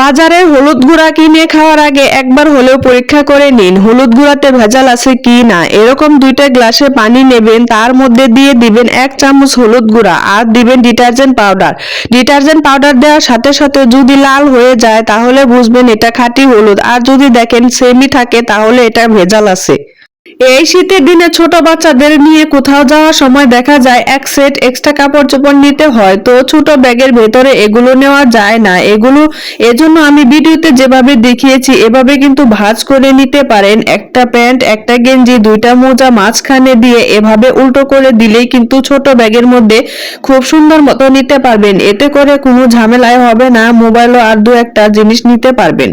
বাজারে হলুদ গুঁড়া কিনে খাওয়ার আগে একবার হলেও পরীক্ষা করে নিন, হলুদ গুঁড়াতে ভেজাল আছে কি না? এরকম দুইটা গ্লাসে পানি নেবেন, তার মধ্যে দিয়ে দিবেন এক চামচ হলুদ গুঁড়া আর দিবেন ডিটারজেন্ট পাউডার। ডিটারজেন্ট পাউডার দেওয়ার সাথে সাথে যদি লাল হয়ে যায়, তাহলে বুঝবেন এটা খাঁটি হলুদ। আর যদি দেখেন সেমি থাকে, তাহলে এটা ভেজাল আছে। এই শীতের দিনে ছোট বাচ্চাদের নিয়ে কোথাও যাওয়ার সময় দেখা যায় এক সেট এক্সট্রা কাপড় চোপড় নিতে হয়। তো ছোট ব্যাগের ভেতরে এগুলো নেওয়া যায় না। এগুলো, এজন্য আমি ভিডিওতে যেভাবে দেখিয়েছি, এভাবে কিন্তু ভাঁজ করে নিতে পারেন। একটা প্যান্ট, একটা গেঞ্জি, দুইটা মোজা মাঝখানে দিয়ে এভাবে উল্টো করে দিলেই কিন্তু ছোট ব্যাগের মধ্যে খুব সুন্দর মতো নিতে পারবেন। এতে করে কোনো ঝামেলায় হবে না। মোবাইলও আর দু একটা জিনিস নিতে পারবেন।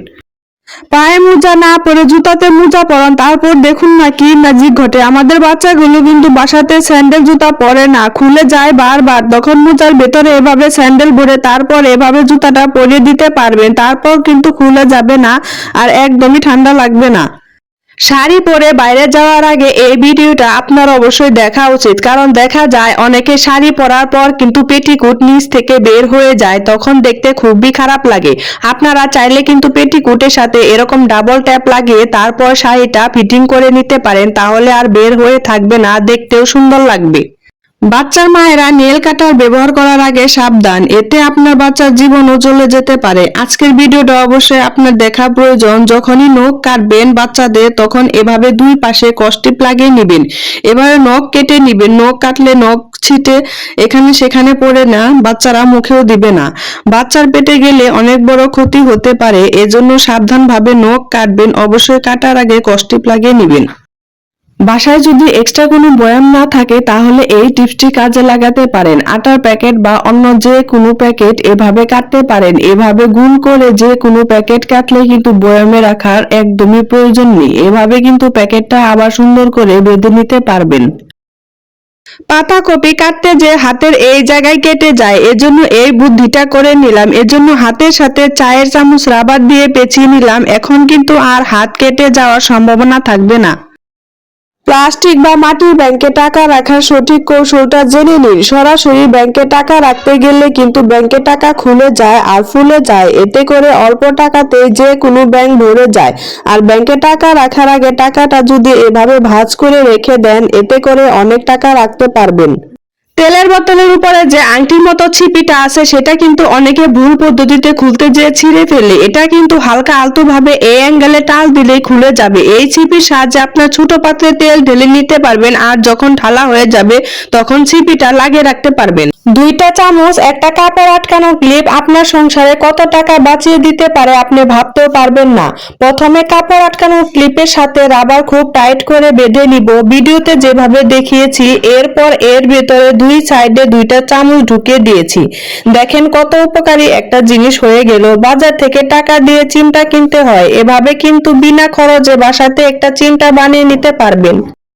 পায়ে মোজা না পরে জুতাতে মোজা পরান, তারপর দেখুন না কি ম্যাজিক ঘটে। আমাদের বাচ্চাগুলো কিন্তু বাসাতে স্যান্ডেল জুতা পরে না, খুলে যায় বারবার। তখন মোজার ভেতরে এভাবে স্যান্ডেল ভরে তারপর এভাবে জুতাটা পরিয়ে দিতে পারবেন, তারপর কিন্তু খুলে যাবে না আর একদমই ঠান্ডা লাগবে না। শাড়ি পরে বাইরে যাওয়ার আগে এই ভিডিওটা আপনার অবশ্যই দেখা উচিত। কারণ দেখা যায় অনেকে শাড়ি পরার পর কিন্তু পেটিকুট নিচ থেকে বের হয়ে যায়, তখন দেখতে খুবই খারাপ লাগে। আপনারা চাইলে কিন্তু পেটিকুটের সাথে এরকম ডাবল ট্যাপ লাগিয়ে তারপর শাড়িটা ফিটিং করে নিতে পারেন, তাহলে আর বের হয়ে থাকবে না, দেখতেও সুন্দর লাগবে। বাচ্চার মায়েরা নেল কাটার ব্যবহার করার আগে সাবধান, এতে আপনার বাচ্চার জীবনও চলে যেতে পারে। আজকের ভিডিওটা অবশ্যই আপনার দেখা প্রয়োজন। যখনই নখ কাটবেন বাচ্চাদের, তখন এভাবে দুই পাশে কষ্টিপ লাগিয়ে নেবেন। এবারে নখ কেটে নিবেন। নখ কাটলে নখ ছিটে এখানে সেখানে পড়ে না, বাচ্চারা মুখেও দিবে না। বাচ্চার পেটে গেলে অনেক বড় ক্ষতি হতে পারে, এজন্য সাবধানভাবে নখ কাটবেন। অবশ্যই কাটার আগে কষ্টিপ লাগিয়ে নেবেন। বাসায় যদি এক্সট্রা কোনো বয়াম না থাকে, তাহলে এই টিপসটি কাজে লাগাতে পারেন। আটার প্যাকেট বা অন্য যে কোনো প্যাকেট এভাবে কাটতে পারেন। এভাবে গুণ করে যে কোনো প্যাকেট কাটলে কিন্তু বয়ামে রাখার একদমই প্রয়োজন নেই। এভাবে কিন্তু প্যাকেটটা আবার সুন্দর করে বেঁধে নিতে পারবেন। পাতা কপি কাটতে যে হাতের এই জায়গায় কেটে যায়, এজন্য এই বুদ্ধিটা করে নিলাম। এজন্য হাতের সাথে চায়ের চামচ রাবার দিয়ে পেঁচিয়ে নিলাম। এখন কিন্তু আর হাত কেটে যাওয়ার সম্ভাবনা থাকবে না। প্লাস্টিক বা মাটির ব্যাংকে টাকা রাখার সঠিক কৌশলটা জেনে নিন। সরাসরি ব্যাংকে টাকা রাখতে গেলে কিন্তু ব্যাংকে টাকা খুলে যায় আর ফুলে যায়। এতে করে অল্প টাকাতে যে কোনো ব্যাংক ভরে যায়। আর ব্যাংকে টাকা রাখার আগে টাকাটা যদি এভাবে ভাঁজ করে রেখে দেন, এতে করে অনেক টাকা রাখতে পারবেন। তেলের বোতলের উপরে যে আংটির মতো ছিপিটা আছে, সেটা কিন্তু অনেকে ভুল পদ্ধতিতে খুলতে যেয়ে ছিঁড়ে ফেলে, এটা কিন্তু হালকা আলতো ভাবে এই অ্যাঙ্গেলে টাল দিলেই খুলে যাবে। এই ছিপির সাহায্যে আপনার ছোট পাত্রে তেল ঢেলে নিতে পারবেন আর যখন ঢালা হয়ে যাবে, তখন ছিপিটা লাগিয়ে রাখতে পারবেন। দুইটা চামচ, একটা কাপড় আটকানো ক্লিপ আপনার সংসারে কত টাকা বাঁচিয়ে দিতে পারে আপনি ভাবতেও পারবেন না। প্রথমে কাপড় আটকানো ক্লিপের সাথে রাবার খুব টাইট করে বেঁধে নিব। ভিডিওতে যেভাবে দেখিয়েছি, এরপর এর ভেতরে দুই সাইডে দুইটা চামচ ঢুকিয়ে দিয়েছি। দেখেন কত উপকারী একটা জিনিস হয়ে গেল। বাজার থেকে টাকা দিয়ে চিমটা কিনতে হয়। এভাবে কিন্তু বিনা খরচে বাসাতে একটা চিমটা বানিয়ে নিতে পারবেন।